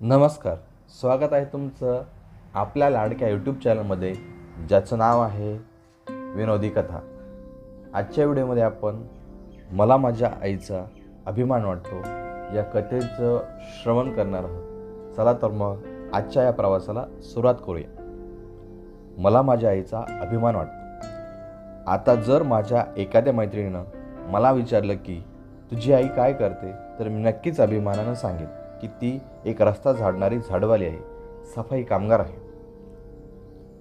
नमस्कार स्वागत आहे तुमचं आपल्या लाडक्या यूट्यूब चॅनलमध्ये ज्याचं नाव आहे विनोदी कथा. आजच्या व्हिडिओमध्ये आपण मला माझ्या आईचा अभिमान वाटतो या कथेचं श्रवण करणार आहोत. चला तर मग आजच्या या प्रवासाला सुरुवात करूया. मला माझ्या आईचा अभिमान वाटतो. आता जर माझ्या एखाद्या मैत्रिणीनं मला विचारलं की तुझी आई काय करते? तर मी नक्कीच अभिमानानं सांगेन. की ती एक रस्ता झाडणारी झाडवाली आहे सफाई कामगार आहे.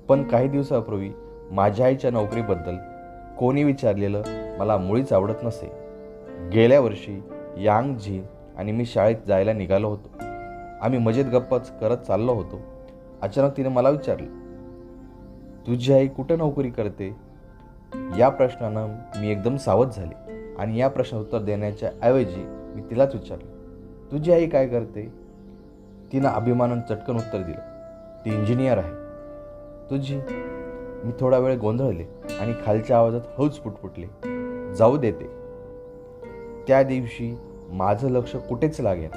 पण काही दिवसापूर्वी माझ्या आईच्या नोकरीबद्दल कोणी विचारलेलं मला मुळीच आवडत नसे. गेल्या वर्षी यांग झी आणि मी शाळेत जायला निघालो होतो. आम्ही मजेत गप्पाच करत चाललो होतो. अचानक तिने मला विचारलं तुझी आई कुठं नोकरी करते? या प्रश्नानं मी एकदम सावध झाले आणि या प्रश्नाचं उत्तर देण्याच्या ऐवजी मी तिलाच विचारलं तुझी आई काय करते तिनं अभिमानानं चटकन उत्तर दिलं. ती इंजिनियर आहे. तुझी मी थोडा वेळ गोंधळले आणि खालच्या आवाजात हौच पुटपुटले. जाऊ देते त्या दिवशी माझं लक्ष कुठेच लागेल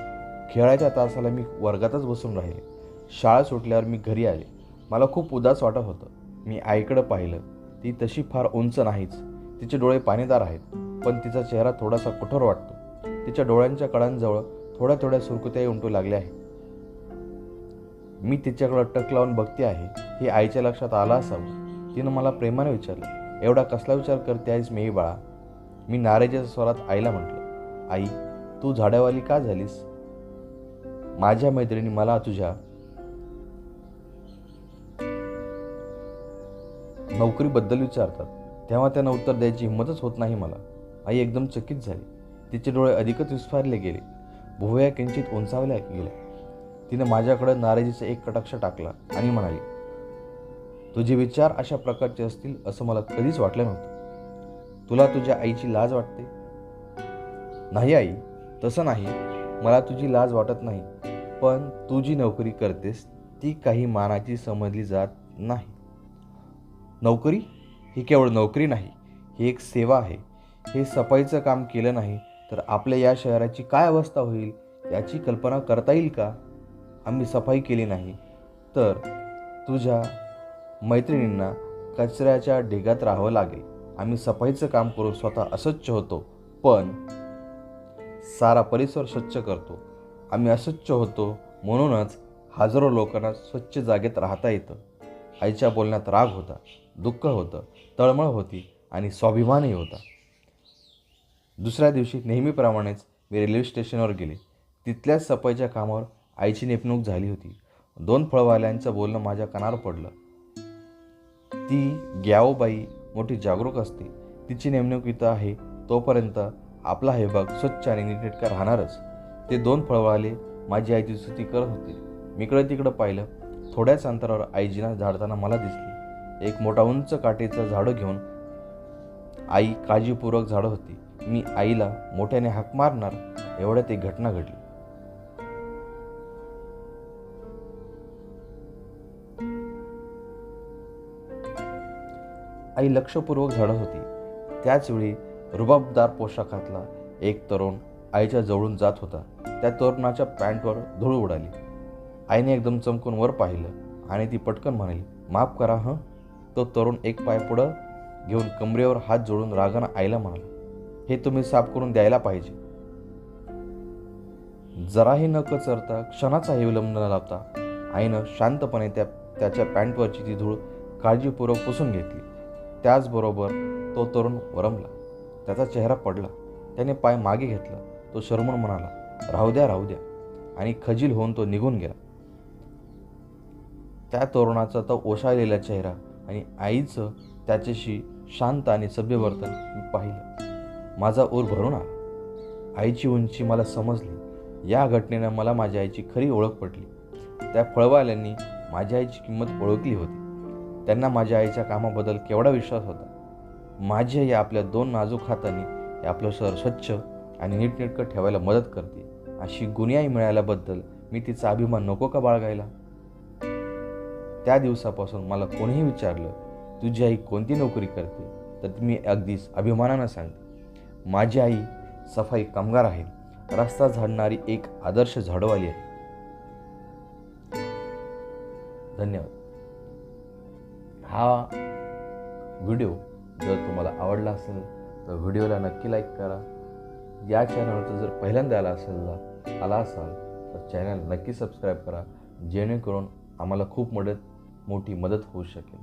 खेळायच्या तासाला मी वर्गातच बसून राहिले. शाळा सुटल्यावर मी घरी आले. मला खूप उदास वाटत होतं. मी आईकडं पाहिलं. ती तशी फार उंच नाहीच. तिचे डोळे पाणीदार आहेत. पण तिचा चेहरा थोडासा कठोर वाटतो. तिच्या डोळ्यांच्या कडांजवळ थोड्या थोड्या सुरकुत्याही उमटू लागल्या आहेत मी तिच्याकडं टक लावून बघते आहे. हे आईच्या लक्षात आलं असावं. तिनं मला प्रेमाने विचारलं. एवढा कसला विचार करते आहेस मेही बाळा? मी नाराजीच्या स्वरात आईला म्हटलं आई तू झाड्यावाली का झालीस? माझ्या मैत्रिणी मला तुझ्या नोकरीबद्दल विचारतात. तेव्हा त्यांना उत्तर द्यायची हिंमतच होत नाही मला. आई एकदम चकित झाली. तिचे डोळे अधिकच विस्फारले गेले. भुवया किंचित उंचावल्या गेल्या. तिने माझ्याकडं नाराजीचा एक कटाक्ष टाकला आणि म्हणाली तुझे विचार अशा प्रकारचे असतील असं मला कधीच वाटलं नव्हतं. तुला तुझ्या आईची लाज वाटते? नाही आई तसं नाही. मला तुझी लाज वाटत नाही. पण तू जी नोकरी करतेस ती काही मानाची समजली जात नाही. नोकरी? ही केवळ नोकरी नाही. ही एक सेवा आहे. हे सफाईचं काम केलं नाही. तर आपल्या या शहराची काय अवस्था होईल याची कल्पना करता येईल का? आम्ही सफाई केली नाही तर तुझ्या मैत्रिणींना कचऱ्याच्या ढिगात राहावं लागेल. आम्ही सफाईचं काम करून स्वतः अस्वच्छ होतो पण सारा परिसर स्वच्छ करतो. आम्ही अस्वच्छ होतो म्हणूनच हजारो लोकांना स्वच्छ जागेत राहता येतं. आईच्या बोलण्यात राग होता दुःख होतं तळमळ होती आणि स्वाभिमानही होता. दुसऱ्या दिवशी नेहमीप्रमाणेच मी रेल्वे स्टेशनवर गेले. तिथल्याच सफाईच्या कामावर आईची नेमणूक झाली होती. दोन फळवाल्यांचं बोलणं माझ्या कानावर पडलं. ती ग्याओबाई मोठी जागरूक असते. तिची नेमणूक इथं आहे. तोपर्यंत आपला हे भाग स्वच्छ आणि नीटनेटका राहणारच. ते दोन फळवाले माझी आईची स्तुती करत होते. मी इकडं तिकडं पाहिलं. थोड्याच अंतरावर आईजीना झाडताना मला दिसली. एक मोठा उंच काटेचं झाडं घेऊन आई काळजीपूर्वक झाडं होती. मी आईला मोठ्याने हाक मारणार एवढ्यात एक घटना घडली. आई लक्षपूर्वक झाडत होती. त्याचवेळी रुबाबदार पोशाखातला एक तरुण आईच्या जवळून जात होता. त्या तरुणाच्या पॅन्टवर धूळ उडाली. आईने एकदम चमकून वर पाहिलं आणि ती पटकन म्हणाली माफ करा हं. तो तरुण एक पाय पुढं घेऊन कमरेवर हात जोडून रागानं आईला म्हणाला हे तुम्ही साफ करून द्यायला पाहिजे. जराही न कचरता क्षणाचाही विलंब न लावता आईनं शांतपणे त्या त्याच्या पॅन्टवरची ती धूळ काळजीपूर्वक पुसून घेतली. त्याचबरोबर तो तरुण वरमला त्याचा चेहरा पडला. त्याने पाय मागे घेतला. तो शर्मण म्हणाला राहू द्या राहू द्या. आणि खजील होऊन तो निघून गेला. त्या तरुणाचा तो ओशाळलेला चेहरा आणि आईचं त्याच्याशी शांत आणि सभ्य वर्तन पाहिलं. माझा ऊर भरून आईची उंची मला समजली. या घटनेनं मला माझ्या आईची खरी ओळख पटली. त्या फळवाल्यांनी माझ्या आईची किंमत ओळखली होती. त्यांना माझ्या आईच्या कामाबद्दल केवढा विश्वास होता? माझी आई आपल्या दोन नाजूक हातांनी आपलं शहर स्वच्छ आणि नीटनेटकं ठेवायला मदत करते. अशी गुन्हे मिळाल्याबद्दल मी तिचा अभिमान नको का बाळगायला? त्या दिवसापासून मला कोणीही विचारलं तुझी आई कोणती नोकरी करते? तर मी अगदीच अभिमानानं सांगते. माझी आई सफाई कामगार आहे. रस्ता झाडणारी एक आदर्श झाडवाली आहे. धन्यवाद. हा व्हिडिओ जर तुम्हाला आवडला असेल तर व्हिडिओला नक्की लाईक करा. या चॅनलचं जर पहिल्यांदा आला असेल आला असाल तर चॅनल नक्की सबस्क्राईब करा. जेणेकरून आम्हाला खूप मदत मोठी मदत होऊ शकेल.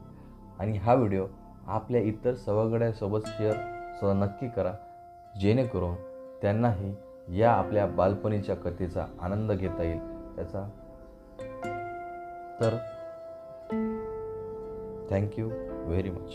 आणि हा व्हिडिओ आपल्या इतर सवगड्यासोबत शेअर सुद्धा नक्की करा. जेणेकरून त्यांनाही या आपल्या बालपणीच्या कथेचा आनंद घेता येईल. त्याचा तर थँक्यू व्हेरी मच